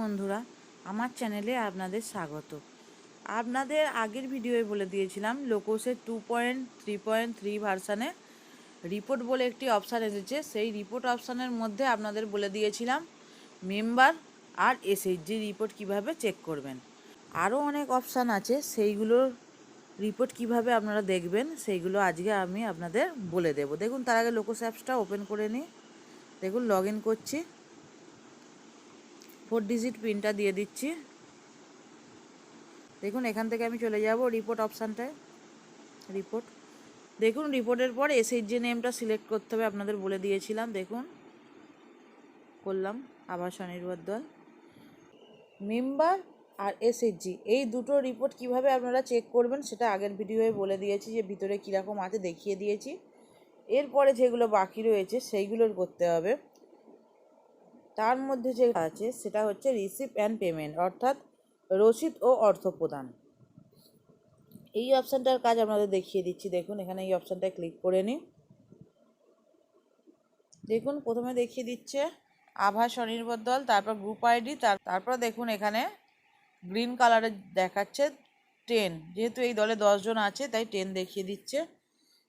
বন্ধুরা, আমার চ্যানেলে আপনাদের স্বাগত। আপনাদের আগের ভিডিওয়ে বলে দিয়েছিলাম লোকোসের two point, three point, three ভার্সানে report বলে একটি অপশান এসেছে। সেই রিপোর্ট অপশানের মধ্যে আপনাদের বলে দিয়েছিলাম, মেম্বার আর এসএইচজি রিপোর্ট কীভাবে চেক করবেন। আরও অনেক অপশান আছে সেইগুলোর রিপোর্ট কীভাবে আপনারা দেখবেন, সেইগুলো আজকে আমি আপনাদের বলে দেব। দেখুন, তার আগে লোকোস অ্যাপসটা ওপেন করে নিই। দেখুন, লগ ইন করছি। ফোর ডিজিট পিনটা দিয়ে দিচ্ছি। দেখুন, এখান থেকে আমি চলে যাব রিপোর্ট অপশানটায় রিপোর্ট দেখুন রিপোর্টের পর এসএইচজি নেমটা সিলেক্ট করতে হবে, আপনাদের বলে দিয়েছিলাম। দেখুন, করলাম আবাস স্বনির্ভর দল। মেম্বার আর এসএইচজি এই দুটো রিপোর্ট কীভাবে আপনারা চেক করবেন সেটা আগের ভিডিওয়ে বলে দিয়েছি, যে ভিতরে কীরকম আছে দেখিয়ে দিয়েছি। এরপরে যেগুলো বাকি রয়েছে সেইগুলোর করতে হবে। তার মধ্যে যে আছে সেটা হচ্ছে রিসিভ অ্যান্ড পেমেন্ট অর্থাৎ রসিদ ও অর্থ প্রদান। এই অপশানটার কাজ আপনাদের দেখিয়ে দিচ্ছি। দেখুন, এখানে এই অপশানটায় ক্লিক করে নিই দেখুন, প্রথমে দেখিয়ে দিচ্ছে আভা স্বনির্ভর দল, তারপর গ্রুপ আইডি তারপর দেখুন এখানে গ্রিন কালারের দেখাচ্ছে টেন যেহেতু এই দলে দশজন আছে, তাই টেন দেখিয়ে দিচ্ছে।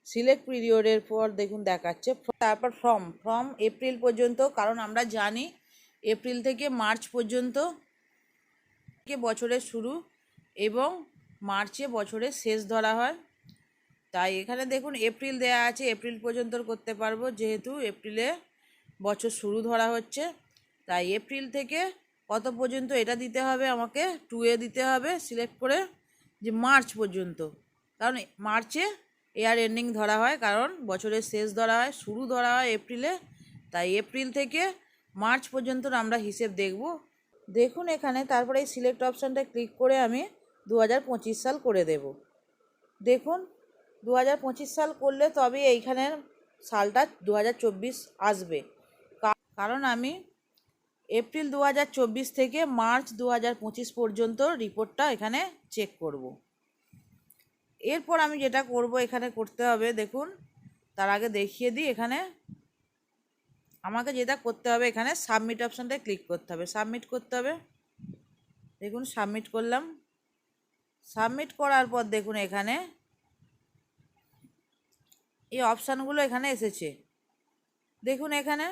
সিলেক্ট পিরিয়ডের পর দেখুন দেখাচ্ছে। তারপর ফর্ম ফর্ম এপ্রিল পর্যন্ত, কারণ আমরা জানি এপ্রিল থেকে মার্চ পর্যন্ত বছরের শুরু এবং মার্চে বছরের শেষ ধরা হয়। তাই এখানে দেখুন এপ্রিল দেয়া আছে এপ্রিল পর্যন্ত করতে পারব, যেহেতু এপ্রিলে বছর শুরু ধরা হচ্ছে। তাই এপ্রিল থেকে কত পর্যন্ত এটা দিতে হবে, আমাকে টুয়ে দিতে হবে সিলেক্ট করে যে মার্চ পর্যন্ত। কারণ মার্চে এয়ার এন্ডিং ধরা হয়, কারণ বছরের শেষ ধরা হয়, শুরু ধরা হয় এপ্রিলে তাই এপ্রিল থেকে মার্চ পর্যন্ত আমরা হিসেব দেখব। দেখুন এখানে, তারপরে এই সিলেক্ট অপশানটা ক্লিক করে আমি দু হাজার পঁচিশ সাল করে দেব। দেখুন, দুহাজার পঁচিশ সাল করলে তবে এইখানের সালটা দু হাজার চব্বিশ আসবে। কারণ আমি এপ্রিল দু হাজার চব্বিশ থেকে মার্চ দু হাজার পঁচিশ পর্যন্ত রিপোর্টটা এখানে চেক করব। এরপর আমি যেটা করব, এখানে করতে হবে, দেখুন, তার আগে দেখিয়ে দিই এখানে। আমাকে যেটা করতে হবে, এখানে সাবমিট অপশানটায় ক্লিক করতে হবে। সাবমিট করতে হবে। দেখুন সাবমিট করলাম। সাবমিট করার পর দেখুন এখানে এই অপশানগুলো এখানে এসেছে। দেখুন এখানে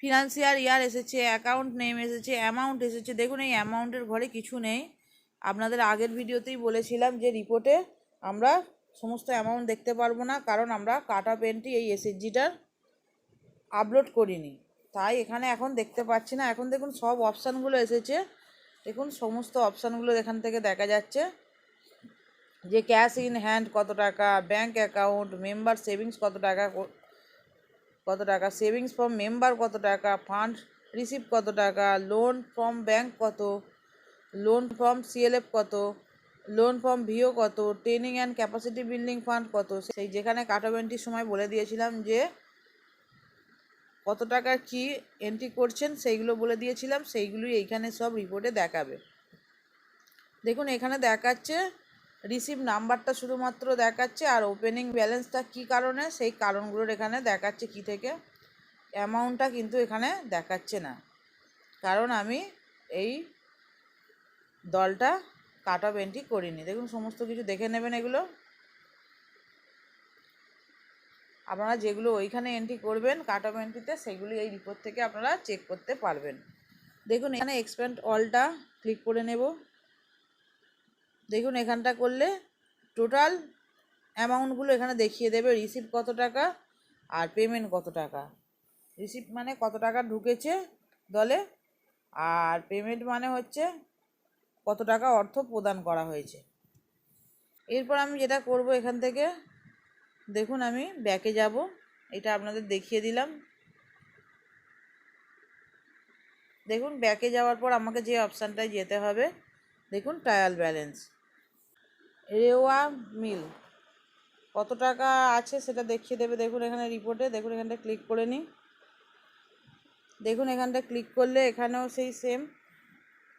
ফিনান্সিয়াল ইয়ার এসেছে অ্যাকাউন্ট নেম এসেছে অ্যামাউন্ট এসেছে। দেখুন, এই অ্যামাউন্টের ঘরে কিছু নেই। আপনাদের আগের ভিডিওতেই বলেছিলাম যে রিপোর্টে আমরা সমস্ত অ্যামাউন্ট দেখতে পারব না, কারণ আমরা কাটা পেনটি এই এসএসজিটার আপলোড করিনি। তাই এখানে এখন দেখতে পাচ্ছি না। এখন দেখুন সব অপশানগুলো এসেছে। দেখুন সমস্ত অপশানগুলো এখান থেকে দেখা যাচ্ছে। যে ক্যাশ ইন হ্যান্ড কত টাকা ব্যাংক অ্যাকাউন্ট মেম্বার সেভিংস কত টাকা কত টাকা সেভিংস ফ্রম মেম্বার কত টাকা ফান্ড রিসিভ কত টাকা লোন ফ্রম ব্যাংক কত লোন ফ্রম সিএলএফ কত লোন ফ্রম ভিও কত training and capacity building fund কত, সেই যেখানে কাটাবেন্টির সময় বলে দিয়েছিলাম যে কত টাকা কি এন্ট্রি করছেন সেইগুলো বলে দিয়েছিলাম, সেইগুলোই এইখানে সব রিপোর্টে দেখাবে। দেখুন, এখানে দেখাচ্ছে রিসিভ নাম্বারটা শুধুমাত্র দেখাচ্ছে আর ওপেনিং ব্যালেন্সটা কি কারণে, সেই কারণগুলোর এখানে দেখাচ্ছে কি থেকে। অ্যামাউন্টটা কিন্তু এখানে দেখাচ্ছে না। কারণ আমি এই দলটা কাট অফ এন্ট্রি করিনি। দেখুন, সমস্ত কিছু দেখে নেবেন এগুলো। আপনারা যেগুলো ওইখানে এন্ট্রি করবেন, কাট অফ এন্ট্রিতে সেগুলি এই রিপোর্ট থেকে আপনারা চেক করতে পারবেন। দেখুন, এখানে এক্সপ্যান্ড অলটা ক্লিক করে নেব। দেখুন, এখানটা করলে টোটাল অ্যামাউন্টগুলো এখানে দেখিয়ে দেবে রিসিভ কত টাকা আর পেমেন্ট কত টাকা। রিসিভ মানে কত টাকা ঢুকেছে দলে, আর পেমেন্ট মানে হচ্ছে কত টাকা অর্থ প্রদান করা হয়েছে। এরপর আমি যেটা করব এখান থেকে, দেখুন আমি ব্যাকে যাব। এটা আপনাদের দেখিয়ে দিলাম। দেখুন ব্যাকে যাওয়ার পর আমাকে যে অপশানটায় যেতে হবে, দেখুন ট্রায়াল ব্যালেন্স রেওয়া মিল, কত টাকা আছে সেটা দেখিয়ে দেবে। দেখুন এখানে রিপোর্টে দেখুন এখানটা ক্লিক করে নিই। দেখুন এখানটা ক্লিক করলে এখানেও সেই সেম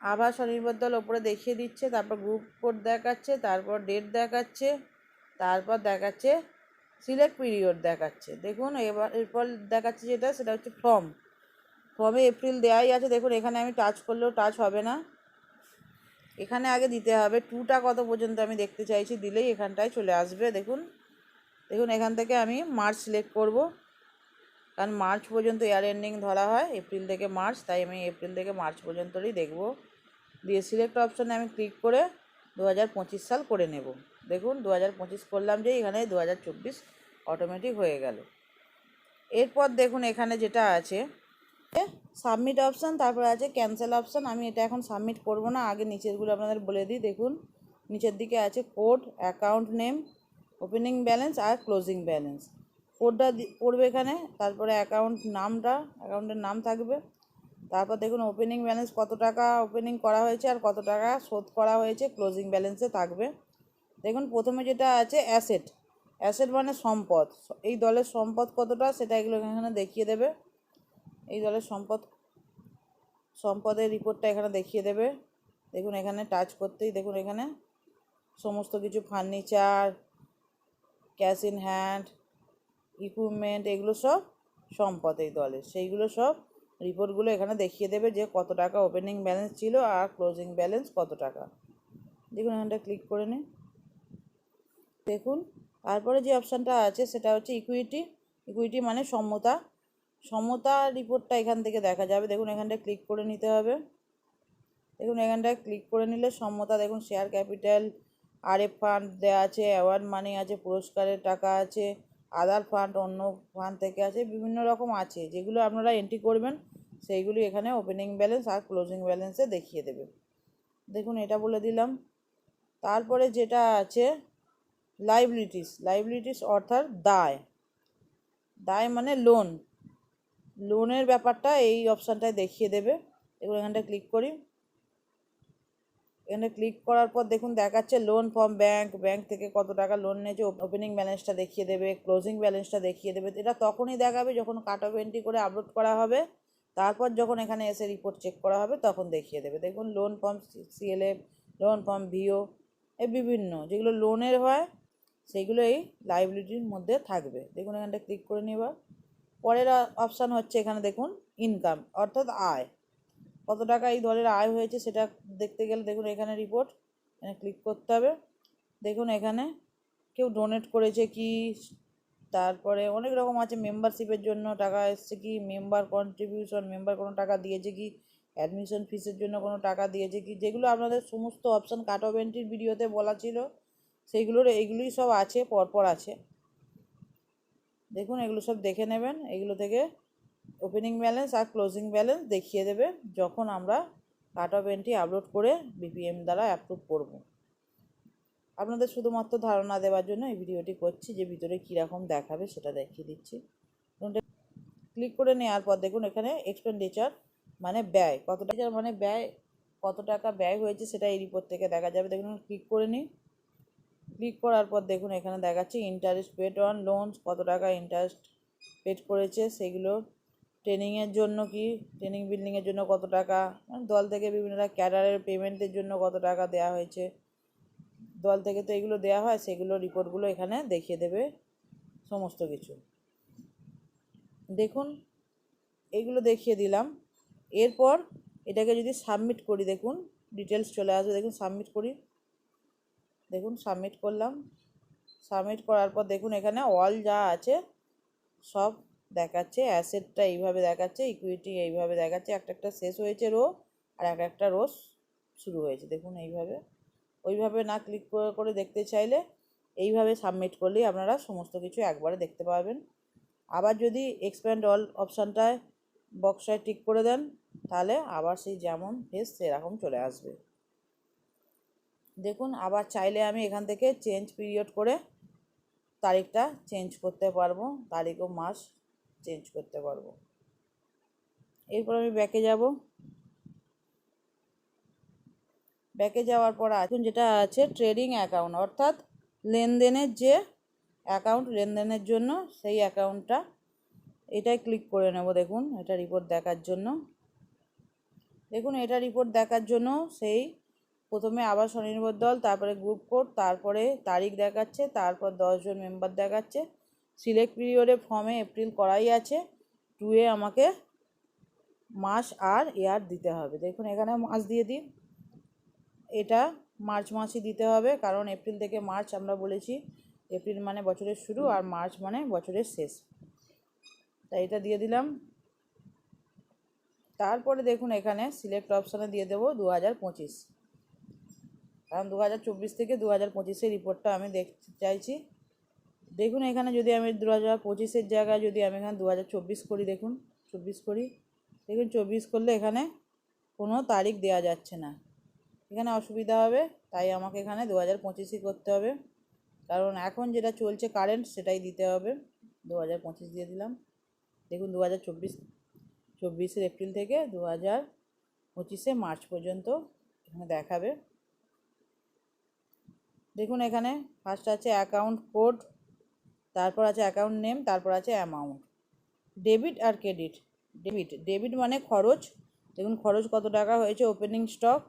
আবার স্বনির্ভর দল ওপরে দেখিয়ে দিচ্ছে, তারপর গ্রুপ কোড দেখাচ্ছে, তারপর ডেট দেখাচ্ছে, তারপর দেখাচ্ছে সিলেক্ট পিরিয়ড দেখাচ্ছে। দেখুন, এবার এরপর দেখাচ্ছে যেটা, সেটা হচ্ছে ফর্ম ফর্মে এপ্রিল দেওয়াই আছে। দেখুন, এখানে আমি টাচ করলেও টাচ হবে না। এখানে আগে দিতে হবে। টুটা কত পর্যন্ত আমি দেখতে চাইছি, দিলেই এখানটায় চলে আসবে। দেখুন দেখুন, এখান থেকে আমি মার্চ সিলেক্ট করব। কারণ মার্চ পর্যন্ত ইয়ার এন্ডিং ধরা হয় এপ্রিল থেকে মার্চ তাই আমি এপ্রিল থেকে মার্চ পর্যন্তই দেখব। দিয়ে সিলেক্ট অপশানে আমি ক্লিক করে দু হাজার পঁচিশ সাল করে নেব। দেখুন দু হাজার পঁচিশ করলাম যে এখানে দু হাজার চব্বিশ অটোমেটিক হয়ে গেল। এরপর দেখুন এখানে যেটা আছে সাবমিট অপশান তারপরে আছে ক্যান্সেল অপশান আমি এটা এখন সাবমিট করব না, আগে নিচেরগুলো আপনাদের বলে দিই। দেখুন, নিচের দিকে আছে code account name opening balance আর ক্লোজিং ব্যালেন্স কোডটা পড়বে এখানে, তারপরে অ্যাকাউন্ট নামটা অ্যাকাউন্টের নাম থাকবে। তারপর দেখুন ওপেনিং ব্যালেন্স কত টাকা ওপেনিং করা হয়েছে আর কত টাকা শোধ করা হয়েছে ক্লোজিং ব্যালেন্সে থাকবে। দেখুন প্রথমে যেটা আছে অ্যাসেট অ্যাসেট মানে সম্পদ। এই দলের সম্পদ কতটা সেটা এগুলো এখানে দেখিয়ে দেবে। এই দলের সম্পদ, সম্পদের রিপোর্টটা এখানে দেখিয়ে দেবে। দেখুন এখানে টাচ করতেই দেখুন এখানে সমস্ত কিছু furniture cash in hand equipment এগুলো সব সম্পদ এই দলের। সেইগুলো সব রিপোর্টগুলো এখানে দেখিয়ে দেবে যে কত টাকা ওপেনিং ব্যালেন্স ছিল আর ক্লোজিং ব্যালেন্স কত টাকা। দেখুন এখানটা ক্লিক করে নিন। দেখুন, তারপরে যে অপশানটা আছে সেটা হচ্ছে ইকুইটি ইকুইটি মানে সমতা। সমতা রিপোর্টটা এখান থেকে দেখা যাবে। দেখুন এখানটায় ক্লিক করে নিতে হবে। দেখুন এখানটায় ক্লিক করে নিলে সমতা, দেখুন শেয়ার ক্যাপিটাল আর এফ ফান্ড দেওয়া আছে অ্যাওয়ার্ড মানি আছে, পুরস্কারের টাকা আছে আদার ফান্ড, অন্য ফান্ড থেকে আছে, বিভিন্ন রকম আছে। যেগুলো আপনারা এন্ট্রি করবেন, সেইগুলি এখানে ওপেনিং ব্যালেন্স আর ক্লোজিং ব্যালেন্সে দেখিয়ে দেবে। দেখুন, এটা বলে দিলাম। তারপরে যেটা আছে লাইবিলিটিস লাইবিলিটিস অর্থাৎ দায়। দায় মানে লোন লোনের ব্যাপারটা এই অপশানটায় দেখিয়ে দেবে। এগুলো এখানটা ক্লিক করি। এখানে ক্লিক করার পর দেখুন দেখাচ্ছে লোন ফর্ম ব্যাংক ব্যাংক থেকে কত টাকা লোন নিয়েছে ওপেনিং ব্যালেন্সটা দেখিয়ে দেবে ক্লোজিং ব্যালেন্সটা দেখিয়ে দেবে। এটা তখনই দেখাবে যখন কাট অফ এন্ট্রি করে আপলোড করা হবে। তারপর যখন এখানে এসে রিপোর্ট চেক করা হবে, তখন দেখিয়ে দেবে। দেখুন loan form CLF loan form VO এ বিভিন্ন যেগুলো লোনের হয় সেইগুলো এই লাইবিলিটির মধ্যে থাকবে। দেখুন এখানটা ক্লিক করে নিবা পরের অপশান হচ্ছে এখানে দেখুন ইনকাম অর্থাৎ আয়। কত টাকা এই দলের আয় হয়েছে সেটা দেখতে গেলে দেখুন এখানে রিপোর্ট এখানে ক্লিক করতে হবে। দেখুন এখানে কেউ ডোনেট করেছে কি, তারপরে অনেক রকম আছে মেম্বারশিপের জন্য টাকা এসছে কি মেম্বার কন্ট্রিবিউশন মেম্বার কোনো টাকা দিয়েছে কি অ্যাডমিশন ফিসের জন্য কোনো টাকা দিয়েছে কি, যেগুলো আপনাদের সমস্ত অপশান কাট অফ এন্ট্রির ভিডিওতে বলা ছিল সেইগুলোর এইগুলোই সব আছে, পরপর আছে। দেখুন এগুলো সব দেখে নেবেন, এগুলো থেকে ওপেনিং ব্যালেন্স আর ক্লোজিং ব্যালেন্স দেখিয়ে দেবে যখন আমরা কাট অফ এন্ট্রি আপলোড করে বিপিএম দ্বারা অ্যাপ্রুভ করব। আপনাদের শুধুমাত্র ধারণা দেওয়ার জন্য এই ভিডিওটি করছি, যে ভিতরে কীরকম দেখাবে সেটা দেখিয়ে দিচ্ছি। ক্লিক করে নেওয়ার পর দেখুন এখানে এক্সপেন্ডিচার মানে ব্যয়, কত টাকা মানে ব্যয়, কত টাকা ব্যয় হয়েছে সেটা এই রিপোর্ট থেকে দেখা যাবে। দেখুন ক্লিক করে নিই। ক্লিক করার পর দেখুন এখানে দেখাচ্ছে ইন্টারেস্ট পেড অন লোনস কত টাকা ইন্টারেস্ট পেড করেছে, সেগুলো ট্রেনিংয়ের জন্য কি? ট্রেনিং বিল্ডিংয়ের জন্য কত টাকা? মানে দল থেকে বিভিন্ন ক্যাডারের পেমেন্টের জন্য কত টাকা দেওয়া হয়েছে? দল থেকে তো এগুলো দেওয়া হয়, সেগুলো রিপোর্টগুলো এখানে দেখিয়ে দেবে সমস্ত কিছু। দেখুন, এগুলো দেখিয়ে দিলাম। এরপর এটাকে যদি সাবমিট করি, দেখুন, ডিটেলস চলে আসবে। দেখুন, সাবমিট করি। দেখুন, সাবমিট করলাম। সাবমিট করার পর দেখুন, এখানে অল যা আছে সব দেখাচ্ছে, অ্যাসেটটা এইভাবে দেখাচ্ছে ইকুইটি এইভাবে দেখাচ্ছে, একটা একটা শেষ হয়েছে রো আর এক একটা রো শুরু হয়েছে। দেখুন এইভাবে। ওইভাবে না ক্লিক করে দেখতে চাইলে এইভাবে সাবমিট করলেই আপনারা সমস্ত কিছু একবারে দেখতে পাবেন। আবার যদি এক্সপ্যান্ড অল অপশানটায় বক্সটায় টিক করে দেন, তাহলে আবার সেই যেমন ফেস সেরকম চলে আসবে। দেখুন, আবার চাইলে আমি এখান থেকে চেঞ্জ পিরিয়ড করে তারিখটা চেঞ্জ করতে পারব, তারিখ ও মাস চেঞ্জ করতে পারব। এরপর আমি ব্যাকে যাব। ব্যাকে যাওয়ার পর এখন যেটা আছে ট্রেডিং অ্যাকাউন্ট অর্থাৎ লেনদেনের যে অ্যাকাউন্ট লেনদেনের জন্য সেই অ্যাকাউন্টটা এটাই ক্লিক করে নেব। দেখুন, এটা রিপোর্ট দেখার জন্য। দেখুন, এটা রিপোর্ট দেখার জন্য সেই প্রথমে আবার স্বনির্ভর দল, তারপরে গ্রুপ কোড তারপরে তারিখ দেখাচ্ছে, তারপর দশজন মেম্বার দেখাচ্ছে। সিলেক্ট পিরিয়ডে ফর্মে এপ্রিল করাই আছে। টুয়ে আমাকে মাস আর ইয়ার দিতে হবে। দেখুন, এখানে মাস দিয়ে দিন। এটা মার্চ মাসই দিতে হবে, কারণ এপ্রিল থেকে মার্চ আমরা বলেছি। এপ্রিল মানে বছরের শুরু আর মার্চ মানে বছরের শেষ। তাই এটা দিয়ে দিলাম। তারপরে দেখুন, এখানে সিলেক্ট অপশানে দিয়ে দেবো দু হাজার পঁচিশ। কারণ দু হাজার চব্বিশ থেকে দু হাজার পঁচিশের রিপোর্টটা আমি দেখতে চাইছি। দেখুন এখানে যদি আমি দু হাজার পঁচিশের জায়গায় যদি আমি এখানে দু হাজার চব্বিশ করি, দেখুন, চব্বিশ করি, দেখুন, চব্বিশ করলে এখানে কোনো তারিখ দেওয়া যাচ্ছে না। এখানে অসুবিধা হবে, তাই আমাকে এখানে দু হাজার পঁচিশই করতে হবে। কারণ এখন যেটা চলছে কারেন্ট সেটাই দিতে হবে। দু হাজার পঁচিশ দিয়ে দিলাম। দেখুন, দু হাজার চব্বিশ, চব্বিশের এপ্রিল থেকে দু হাজার পঁচিশে মার্চ পর্যন্ত এখানে দেখাবে। দেখুন, এখানে ফার্স্ট আছে অ্যাকাউন্ট কোড তারপর আছে অ্যাকাউন্ট নেম তারপর আছে অ্যামাউন্ট ডেবিট আর ক্রেডিট ডেবিট ডেবিট মানে খরচ। দেখুন খরচ কত টাকা হয়েছে ওপেনিং স্টক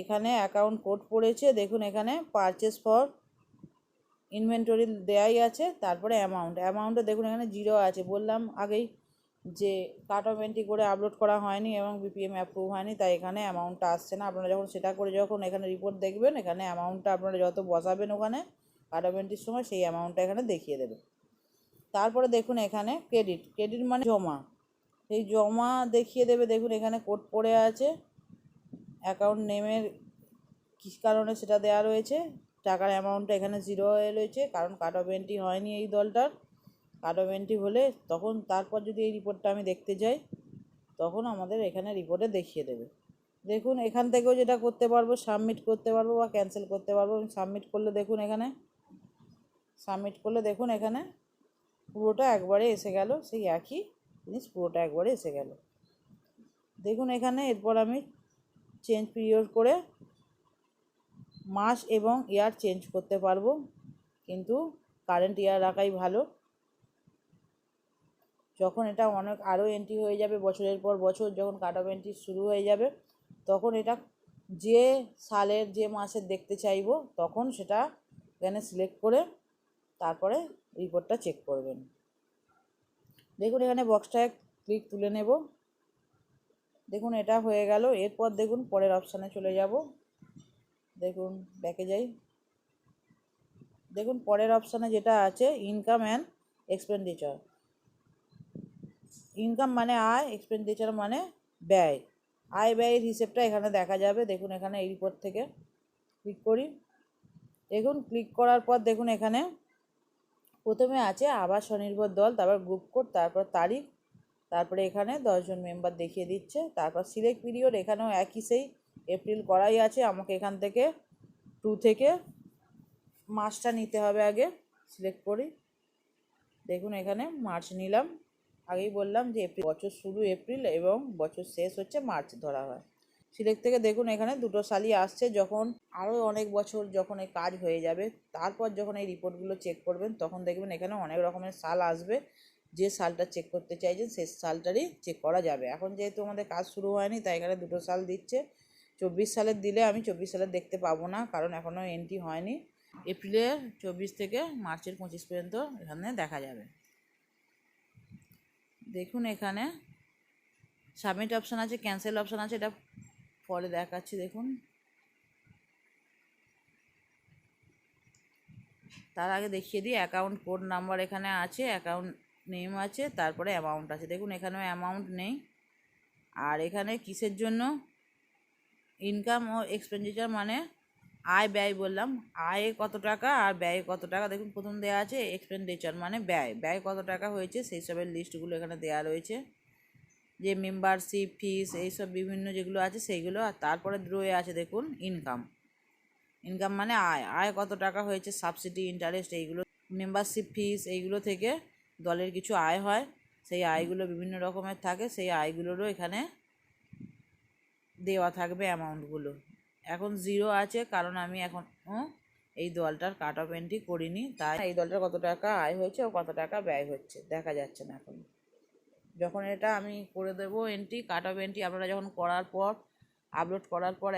এখানে অ্যাকাউন্ট কোড পড়েছে, দেখুন এখানে পারচেস ফর ইনভেন্টরি দেয়াই আছে, তারপরে অ্যামাউন্ট অ্যামাউন্টে দেখুন এখানে জিরো আছে, বললাম আগেই যে কাট অফ এন্ট্রি করে আপলোড করা হয়নি এবং বিপিএম অ্যাপ্রুভ হয়নি, তাই এখানে অ্যামাউন্টটা আসছে না। আপনারা যখন সেটা করে যখন এখানে রিপোর্ট দেখবেন, এখানে অ্যামাউন্টটা আপনারা যত বসাবেন ওখানে কাট অফ সময় সেই অ্যামাউন্টটা এখানে দেখিয়ে দেবে। তারপরে দেখুন এখানে ক্রেডিট ক্রেডিট মানে জমা। সেই জমা দেখিয়ে দেবে, দেখুন এখানে কোড পড়ে আছে। অ্যাকাউন্ট নেমের কী কারণে সেটা দেওয়া রয়েছে। টাকার অ্যামাউন্টটা এখানে জিরো হয়ে রয়েছে, কারণ কাট অফ এন্ট্রি হয়নি এই দলটার। কাট অফ এন্ট্রি হলে তখন তারপর যদি এই রিপোর্টটা আমি দেখতে যাই, তখন আমাদের এখানে রিপোর্টে দেখিয়ে দেবে। দেখুন এখান থেকেও যেটা করতে পারব সাবমিট করতে পারব বা ক্যান্সেল করতে পারব। সাবমিট করলে দেখুন এখানে সাবমিট করলে দেখুন এখানে পুরোটা একবারে এসে গেল, সেই একই জিনিস পুরোটা একবারে এসে গেল। দেখুন এখানে এরপর আমি চেঞ্জ পিরিয়ড করে মাস এবং ইয়ার চেঞ্জ করতে পারব, কিন্তু কারেন্ট ইয়ার রাখাই ভালো। যখন এটা অনেক আরও এন্ট্রি হয়ে যাবে বছরের পর বছর, যখন কাট অফ এন্ট্রি শুরু হয়ে যাবে, তখন এটা যে সালের যে মাসের দেখতে চাইব, তখন সেটা এখানে সিলেক্ট করে তারপরে রিপোর্টটা চেক করবেন। দেখুন, এখানে বক্সটায় ক্লিক তুলে নেব। দেখুন, এটা হয়ে গেল। এরপর দেখুন, পরের অপশানে চলে যাব। দেখুন ব্যাকে যাই। দেখুন, পরের অপশানে যেটা আছে ইনকাম অ্যান্ড এক্সপেন্ডিচার ইনকাম মানে আয় এক্সপেন্ডিচার মানে ব্যয়। আয়, ব্যয়ের হিসেবটা এখানে দেখা যাবে। দেখুন, এখানে এই রিপোর্ট থেকে ক্লিক করি। দেখুন ক্লিক করার পর দেখুন, এখানে প্রথমে আছে আবার স্বনির্ভর দল, তারপর গ্রুপ কোড তারপর তারিখ, তারপরে এখানে দশজন মেম্বার দেখিয়ে দিচ্ছে, তারপর সিলেক্ট পিরিয়ড এখানেও একই সেই এপ্রিল করাই আছে, আমাকে এখান থেকে টু থেকে মাসটা নিতে হবে আগে সিলেক্ট করি। দেখুন এখানে মার্চ নিলাম, আগেই বললাম যে এপ্রিল বছর শুরু এপ্রিল এবং বছর শেষ হচ্ছে মার্চ ধরা হয়। সিলেক্ট থেকে দেখুন এখানে দুটো সালই আসছে যখন আরও অনেক বছর যখন এই কাজ হয়ে যাবে, তারপর যখন এই রিপোর্টগুলো চেক করবেন, তখন দেখবেন এখানে অনেক রকমের সাল আসবে। যে সালটা চেক করতে চাইছেন সেই সালটারই চেক করা যাবে। এখন যেহেতু আমাদের কাজ শুরু হয়নি, তাই এখানে দুটো সাল দিচ্ছে। চব্বিশ সালের দিলে আমি চব্বিশ সালের দেখতে পাবো না, কারণ এখনও এন্ট্রি হয়নি। এপ্রিলের চব্বিশ থেকে মার্চের পঁচিশ পর্যন্ত এখানে দেখা যাবে। দেখুন এখানে সাবমিট অপশান আছে ক্যান্সেল অপশান আছে, এটা পরে দেখাচ্ছি, দেখুন। তার আগে দেখিয়ে দিই অ্যাকাউন্ট কোড নাম্বার এখানে আছে অ্যাকাউন্ট নেম আছে, তারপরে অ্যামাউন্ট আছে। দেখুন, এখানেও অ্যামাউন্ট নেই। আর এখানে কিসের জন্য? ইনকাম ও এক্সপেন্ডিচার মানে আয় ব্যয় বললাম। আয়ে কত টাকা আর ব্যয়ে কত টাকা? দেখুন, প্রথম দেওয়া আছে এক্সপেন্ডিচার মানে ব্যয়। ব্যয় কত টাকা হয়েছে, সেই সবের লিস্টগুলো এখানে দেওয়া রয়েছে। যে মেম্বারশিপ ফিস এইসব বিভিন্ন যেগুলো আছে সেইগুলো, আর তারপরে রয়ে আছে দেখুন ইনকাম ইনকাম মানে আয়। আয় কত টাকা হয়েছে সাবসিডি ইন্টারেস্ট এইগুলো। মেম্বারশিপ ফিস এইগুলো থেকে দলের কিছু আয় হয়। সেই আয়গুলো বিভিন্ন রকমের থাকে, সেই আয়গুলোরও এখানে দেওয়া থাকবে অ্যামাউন্টগুলো এখন জিরো আছে, কারণ আমি এখন এই দলটার কাট অফ এন্ট্রি করিনি। তাই এই দলটার কত টাকা আয় হয়েছে, ও কত টাকা ব্যয় হচ্ছে, দেখা যাচ্ছে না এখন। যখন এটা আমি করে দেবো এন্ট্রি কাট অফ এন্ট্রি আপনারা যখন করার পর আপলোড করার পর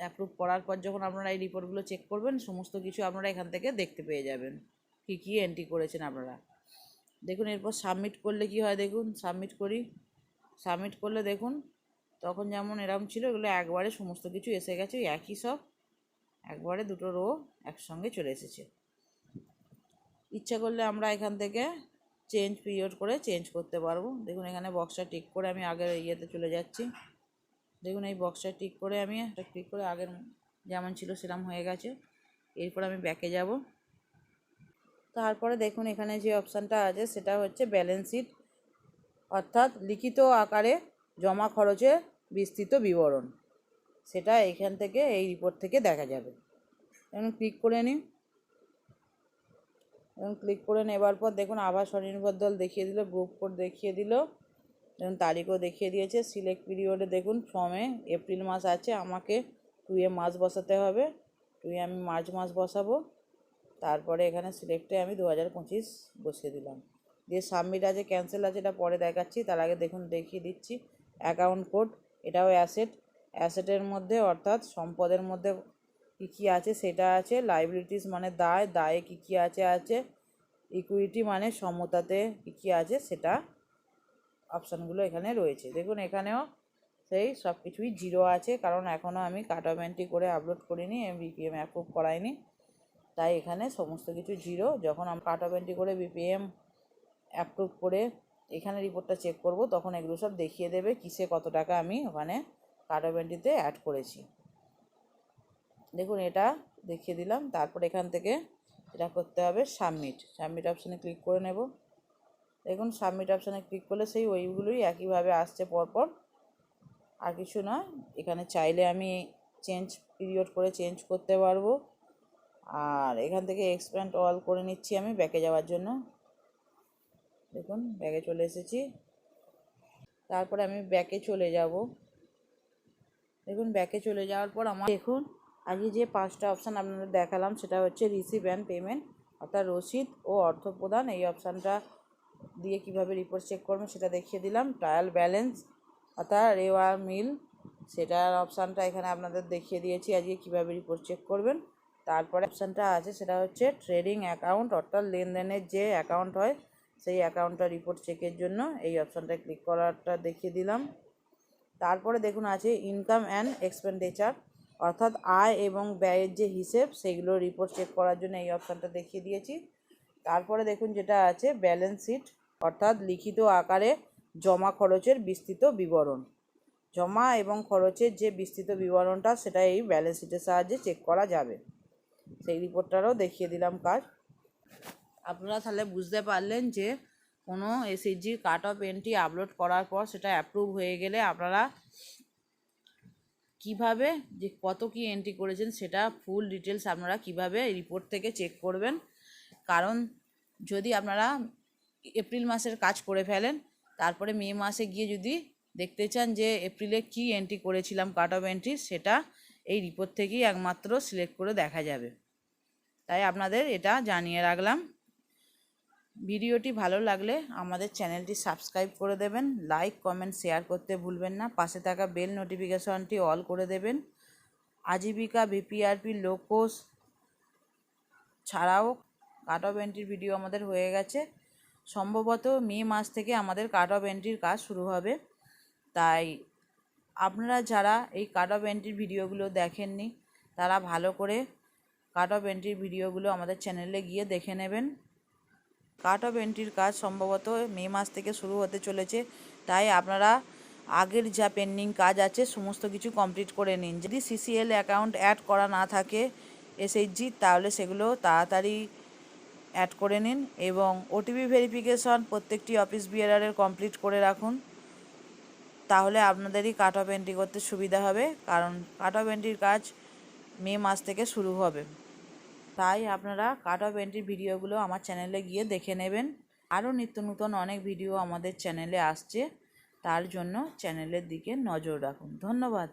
অ্যাপ্রুভ করার পর যখন আপনারা এই রিপোর্টগুলো চেক করবেন, সমস্ত কিছু আপনারা এখান থেকে দেখতে পেয়ে যাবেন। কী কী এন্ট্রি করেছেন আপনারা। দেখুন, এরপর সাবমিট করলে কি হয় দেখুন সাবমিট করি। সাবমিট করলে দেখুন, তখন যেমন এরকম ছিল, এগুলো একবারে সমস্ত কিছু এসে গেছে, একই সব। একবারে দুটো রো একসঙ্গে চলে এসেছে। ইচ্ছা করলে আমরা এখান থেকে চেঞ্জ পিরিয়ড করে চেঞ্জ করতে পারব। দেখুন, এখানে বক্সটা টিক করে আমি আগের ইয়েতে চলে যাচ্ছি। দেখুন, এই বক্সটা টিক করে আমি একটা ক্লিক করে আগের যেমন ছিল সেরকম হয়ে গেছে। এরপর আমি ব্যাকে যাব। তারপরে দেখুন, এখানে যে অপশানটা আছে, সেটা হচ্ছে ব্যালেন্স শিট অর্থাৎ লিখিত আকারে জমা খরচের বিস্তৃত বিবরণ। সেটা এখান থেকে, এই রিপোর্ট থেকে দেখা যাবে। এখন ক্লিক করে নিই। এবং ক্লিক করে নেবার পর দেখুন আবার স্বনির্ভর দল দেখিয়ে দিল গ্রুপ কোড দেখিয়ে দিল। দেখুন তারিখও দেখিয়ে দিয়েছে। সিলেক্ট পিরিয়ডে দেখুন ফর্মে এপ্রিল মাস আছে, আমাকে টুয়ে মাস বসাতে হবে। টুয়ে আমি মার্চ মাস বসাবো। তারপরে এখানে সিলেক্টে আমি দু হাজার পঁচিশ বসিয়ে দিলাম। দিয়ে সাবমিট আছে ক্যান্সেল আছে, এটা পরে দেখাচ্ছি। তার আগে দেখুন দেখিয়ে দিচ্ছি। অ্যাকাউন্ট কোড এটাও অ্যাসেট অ্যাসেটের মধ্যে অর্থাৎ সম্পদের মধ্যে কী কী আছে সেটা আছে লাইবিলিটিস মানে দায়, দায়ে কী কী আছে আছে ইকুইটি মানে সমতাতে কী কী আছে সেটা অপশানগুলো এখানে রয়েছে। দেখুন এখানেও সেই সব কিছুই জিরো আছে, কারণ এখনও আমি কাট এন্ট্রি করে আপলোড করিনি বিপিএম অ্যাপ্রুভ করাইনি, তাই এখানে সমস্ত কিছু জিরো যখন আমি কাট এন্ট্রি করে বিপিএম অ্যাপ্রুভ করে এখানে রিপোর্টটা চেক করব, তখন এগুলো সব দেখিয়ে দেবে কিসে কত টাকা আমি ওখানে কাট এন্ট্রিতে অ্যাড করেছি। দেখুন এটা দেখিয়ে দিলাম। তারপর এখান থেকে এটা করতে হবে সাবমিট। সাবমিট অপশানে ক্লিক করে নেব। দেখুন সাবমিট অপশানে ক্লিক করলে সেই ওইগুলোই একইভাবে আসছে পরপর। আর কিছু নয় এখানে চাইলে আমি চেঞ্জ পিরিয়ড করে চেঞ্জ করতে পারব। আর এখান থেকে এক্সপ্যান্ড অল করে নিচ্ছি আমি ব্যাকে যাওয়ার জন্য। দেখুন ব্যাগে চলে এসেছি। তারপরে আমি ব্যাকে চলে যাব। দেখুন ব্যাকে চলে যাওয়ার পর আমার দেখুন আগে যে পাঁচটা অপশান আপনাদের দেখালাম, সেটা হচ্ছে রিসিভ অ্যান্ড পেমেন্ট অর্থাৎ রসিদ ও অর্থ প্রদান। এই অপশানটা দিয়ে কীভাবে রিপোর্ট চেক করবেন সেটা দেখিয়ে দিলাম। ট্রায়াল ব্যালেন্স অর্থাৎ রেওয়া মিল সেটার অপশানটা এখানে আপনাদের দেখিয়ে দিয়েছি আজকে কীভাবে রিপোর্ট চেক করবেন। তারপরে অপশানটা আছে, সেটা হচ্ছে ট্রেডিং অ্যাকাউন্ট অর্থাৎ লেনদেনের যে অ্যাকাউন্ট হয়, সেই অ্যাকাউন্টটা রিপোর্ট চেকের জন্য এই অপশানটা ক্লিক করাটা দেখিয়ে দিলাম। তারপরে দেখুন আছে ইনকাম অ্যান্ড এক্সপেন্ডিচার অর্থাৎ আয় এবং ব্যয়ের যে হিসেব, সেগুলো রিপোর্ট চেক করার জন্য এই অপশানটা দেখিয়ে দিয়েছি। তারপরে দেখুন যেটা আছে ব্যালেন্স শিট অর্থাৎ লিখিত আকারে জমা খরচের বিস্তৃত বিবরণ। জমা এবং খরচের যে বিস্তৃত বিবরণটা, সেটা এই ব্যালেন্স শিটের সাহায্যে চেক করা যাবে। সেই রিপোর্টটারও দেখিয়ে দিলাম কাজ। আপনারা তাহলে বুঝতে পারলেন যে কোনো এসএইচজির কাট অফ এন্ট্রি আপলোড করার পর সেটা অ্যাপ্রুভ হয়ে গেলে আপনারা কীভাবে, যে কত কি এন্ট্রি করেছেন সেটা ফুল ডিটেলস আপনারা কীভাবে রিপোর্ট থেকে চেক করবেন। কারণ যদি আপনারা এপ্রিল মাসের কাজ করে ফেলেন, তারপরে মে মাসে গিয়ে যদি দেখতে চান যে এপ্রিলে কি এন্ট্রি করেছিলাম কাট অফ এন্ট্রি সেটা এই রিপোর্ট থেকেই একমাত্র সিলেক্ট করে দেখা যাবে। তাই আপনাদের এটা জানিয়ে রাখলাম। ভিডিওটি ভালো লাগলে আমাদের চ্যানেলটি সাবস্ক্রাইব করে দেবেন, লাইক, কমেন্ট, শেয়ার করতে ভুলবেন না, পাশে থাকা বেল নোটিফিকেশনটি অল করে দেবেন। আজীবিকা বিপিআরপি লোকোস ছাড়াও কাট অফ এন্ট্রির ভিডিও আমাদের হয়ে গেছে। সম্ভবত মে মাস থেকে আমাদের কাট অফ এন্ট্রির কাজ শুরু হবে। তাই আপনারা যারা এই কাট অফ এন্ট্রির ভিডিওগুলো দেখেননি, তারা ভালো করে কাট অফ এন্ট্রির ভিডিওগুলো আমাদের চ্যানেলে গিয়ে দেখে নেবেন। কাট অফ এন্ট্রির কাজ সম্ভবত মে মাস থেকে শুরু হতে চলেছে। তাই আপনারা আগের যা পেন্ডিং কাজ আছে, সমস্ত কিছু কমপ্লিট করে নিন। যদি সিসিএল অ্যাকাউন্ট অ্যাড করা না থাকে এসএইচজি তাহলে সেগুলো তাড়াতাড়ি অ্যাড করে নিন এবং ওটিপি ভেরিফিকেশন প্রত্যেকটি অফিস বিয়ারারের কমপ্লিট করে রাখুন। তাহলে আপনাদেরই কাট অফ এন্ট্রি করতে সুবিধা হবে, কারণ কাট অফ এন্ট্রির কাজ মে মাস থেকে শুরু হবে। তাই আপনারা কাট অফ এন্ট্রির ভিডিওগুলো আমার চ্যানেলে গিয়ে দেখে নেবেন। আরও নিত্য নূতন অনেক ভিডিও আমাদের চ্যানেলে আসছে, তার জন্য চ্যানেলের দিকে নজর রাখুন। ধন্যবাদ।